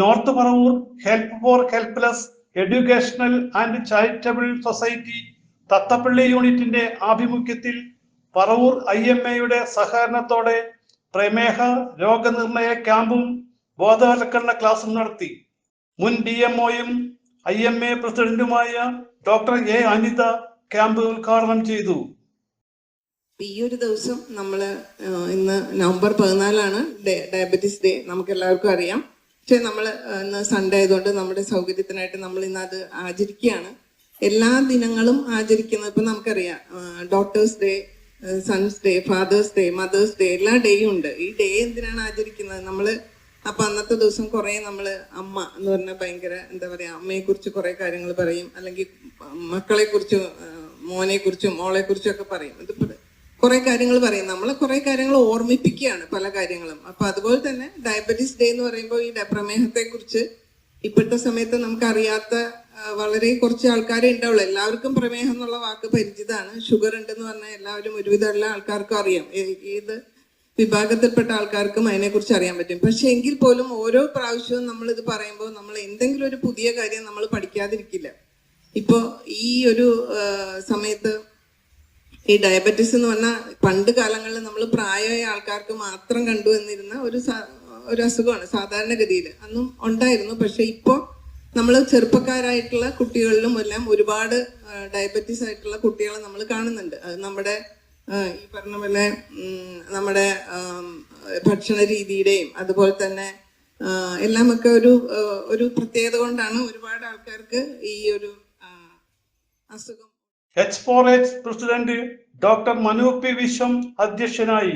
North Paravur help for helpless educational and charitable society Thathapally യൂണിറ്റിന്റെ ആഭിമുഖ്യത്തിൽ Paravur I M എയുടെ സഹകരണത്തോടെ പ്രമേഹ രോഗനിർണയ ക്യാമ്പും ബോധവൽക്കരണ ക്ലാസും നടത്തി. മുൻ ഡി എം ഒയും ഐ എം എ പ്രസിഡന്റുമായ ഡോക്ടർ എ അനിത ക്യാമ്പ് ഉദ്ഘാടനം ചെയ്തു. ഈ ഒരു ദിവസം നമ്മൾ ഇന്ന് നവംബർ പതിനാലാണ് ഡയബറ്റീസ് ഡേ. നമുക്ക് എല്ലാവർക്കും അറിയാം. പക്ഷെ നമ്മൾ ഇന്ന് സൺഡേ ആയതുകൊണ്ട് നമ്മുടെ സൗകര്യത്തിനായിട്ട് നമ്മൾ ഇന്ന് അത് ആചരിക്കുകയാണ്. എല്ലാ ദിനങ്ങളും ആചരിക്കുന്നത് ഇപ്പം നമുക്കറിയാം doctors day sons day fathers day mothers day എല്ലാ ഡേയും ഉണ്ട്. ഈ ഡേ എന്തിനാണ് ആചരിക്കുന്നത്? നമ്മൾ അപ്പൊ അന്നത്തെ ദിവസം കുറെ നമ്മൾ അമ്മ എന്ന് പറഞ്ഞാൽ ഭയങ്കര എന്താ പറയാ അമ്മയെ കുറിച്ച് കുറെ കാര്യങ്ങൾ പറയും. അല്ലെങ്കിൽ മക്കളെ മോനെക്കുറിച്ചും മോനെ കുറിച്ചും മോളെ കുറിച്ചും ഒക്കെ പറയും. ഇത് കുറെ കാര്യങ്ങൾ പറയും. നമ്മളെ കുറെ കാര്യങ്ങൾ ഓർമ്മിപ്പിക്കുകയാണ് പല കാര്യങ്ങളും. അപ്പൊ അതുപോലെ തന്നെ ഡയബറ്റീസ് ഡേ എന്ന് പറയുമ്പോൾ ഈ പ്രമേഹത്തെ കുറിച്ച് ഇപ്പോഴത്തെ സമയത്ത് നമുക്ക് അറിയാത്ത വളരെ കുറച്ച് ആൾക്കാരെ ഉണ്ടാവുള്ളൂ. എല്ലാവർക്കും പ്രമേഹം എന്നുള്ള വാക്ക് പരിചിതമാണ്. ഷുഗർ ഉണ്ടെന്ന് പറഞ്ഞാൽ എല്ലാവരും ഒരുവിധം എല്ലാ ആൾക്കാർക്കും അറിയാം. ഏത് വിഭാഗത്തിൽപ്പെട്ട ആൾക്കാർക്കും അതിനെക്കുറിച്ച് അറിയാൻ പറ്റും. പക്ഷെ എങ്കിൽ പോലും ഓരോ പ്രാവശ്യവും നമ്മൾ ഇത് പറയുമ്പോൾ നമ്മൾ എന്തെങ്കിലും ഒരു പുതിയ കാര്യം നമ്മൾ പഠിക്കാതിരിക്കില്ല. ഇപ്പോ ഈ ഒരു സമയത്ത് ഈ ഡയബറ്റിസ് എന്ന് പറഞ്ഞാൽ പണ്ട് കാലങ്ങളിൽ നമ്മൾ പ്രായമായ ആൾക്കാർക്ക് മാത്രം കണ്ടു എന്നിരുന്ന ഒരു ഒരു അസുഖമാണ് സാധാരണഗതിയിൽ അന്നും ഉണ്ടായിരുന്നു. പക്ഷെ ഇപ്പോൾ നമ്മൾ ചെറുപ്പക്കാരായിട്ടുള്ള കുട്ടികളിലും എല്ലാം ഒരുപാട് ഡയബറ്റീസ് ആയിട്ടുള്ള കുട്ടികളെ നമ്മൾ കാണുന്നുണ്ട്. അത് നമ്മുടെ ഈ പറഞ്ഞ പോലെ നമ്മുടെ ഭക്ഷണ രീതിയുടെയും അതുപോലെ തന്നെ എല്ലാമൊക്കെ ഒരു ഒരു പ്രത്യേകത കൊണ്ടാണ് ഒരുപാട് ആൾക്കാർക്ക് ഈ ഒരു അസുഖം H for H president doctor Manu P Vishwam അധ്യക്ഷനായി.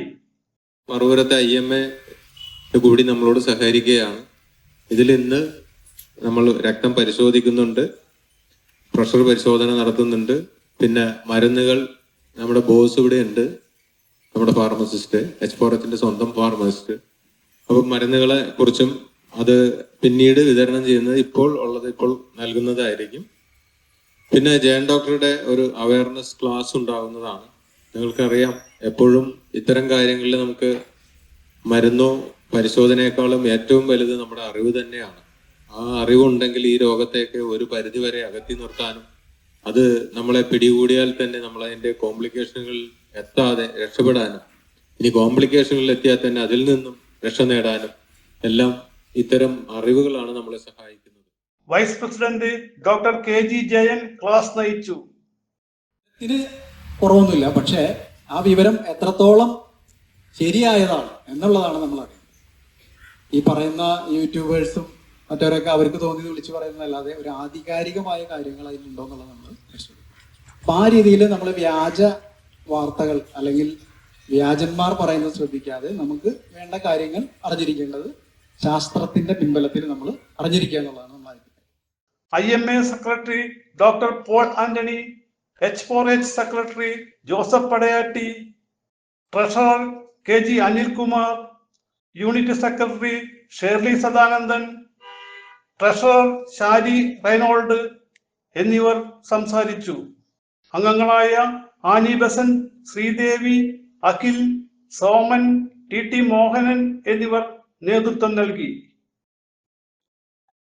മറുപുരത്തെ ഐ എം എ കൂടി നമ്മളോട് സഹകരിക്കുകയാണ്. ഇതിൽ ഇന്ന് നമ്മൾ രക്തം പരിശോധിക്കുന്നുണ്ട് പ്രഷർ പരിശോധന നടത്തുന്നുണ്ട് പിന്നെ മരുന്നുകൾ നമ്മുടെ ബോസ് ഇവിടെ ഉണ്ട് നമ്മുടെ ഫാർമസിസ്റ്റ് എച്ച് എച്ചിന്റെ സ്വന്തം ഫാർമസിസ്റ്റ് അപ്പം മരുന്നുകളെ കുറിച്ചും അത് പിന്നീട് വിതരണം ചെയ്യുന്നത് ഇപ്പോൾ ഉള്ളത് ഇപ്പോൾ നൽകുന്നതായിരിക്കും. പിന്നെ ജയൻ ഡോക്ടറുടെ ഒരു അവയർനെസ് ക്ലാസ് ഉണ്ടാകുന്നതാണ്. നിങ്ങൾക്കറിയാം എപ്പോഴും ഇത്തരം കാര്യങ്ങളിൽ നമുക്ക് മരുന്നോ പരിശോധനയെക്കാളും ഏറ്റവും വലുത് നമ്മുടെ അറിവ് തന്നെയാണ്. ആ അറിവുണ്ടെങ്കിൽ ഈ രോഗത്തെയൊക്കെ ഒരു പരിധിവരെ അകറ്റി നിർത്താനും അത് നമ്മളെ പിടികൂടിയാൽ തന്നെ നമ്മൾ അതിന്റെ കോംപ്ലിക്കേഷനുകളിൽ എത്താതെ രക്ഷപ്പെടാനും ഇനി കോംപ്ലിക്കേഷനുകളിൽ എത്തിയാൽ തന്നെ അതിൽ നിന്നും രക്ഷ നേടാനും എല്ലാം ഇത്തരം അറിവുകളാണ് നമ്മളെ സഹായിക്കുന്നത്. Vice president doctor K G Jayan class നയിച്ചു. ഇതിന് കുറവൊന്നുമില്ല പക്ഷേ ആ വിവരം എത്രത്തോളം ശരിയായതാണ് എന്നുള്ളതാണ് നമ്മൾ അറിയുന്നത് ഈ പറയുന്ന യൂട്യൂബേഴ്സും മറ്റവരൊക്കെ അവർക്ക് തോന്നിയത് വിളിച്ചു പറയുന്നതല്ലാതെ ഒരു ആധികാരികമായ കാര്യങ്ങൾ അതിലുണ്ടോ എന്നുള്ളത് നമ്മൾ അപ്പം ആ രീതിയിൽ നമ്മൾ വ്യാജ വാർത്തകൾ അല്ലെങ്കിൽ വ്യാജന്മാർ പറയുന്നത് ശ്രദ്ധിക്കാതെ നമുക്ക് വേണ്ട കാര്യങ്ങൾ അറിഞ്ഞിരിക്കേണ്ടത് ശാസ്ത്രത്തിന്റെ പിൻബലത്തിൽ നമ്മൾ അറിഞ്ഞിരിക്കുക എന്നുള്ളതാണ്. I M A secretary doctor Paul Antony H for H secretary Joseph Padayatti treasurer K G Anilkumar unit secretary Shirley Sadanandan treasurer Shari Reynold എന്നിവർ സംസാരിച്ചു. അംഗങ്ങളായ Annie Basan Sreedevi Akhil Soman T T Mohanan എന്നിവർ നേതൃത്വം നൽകി.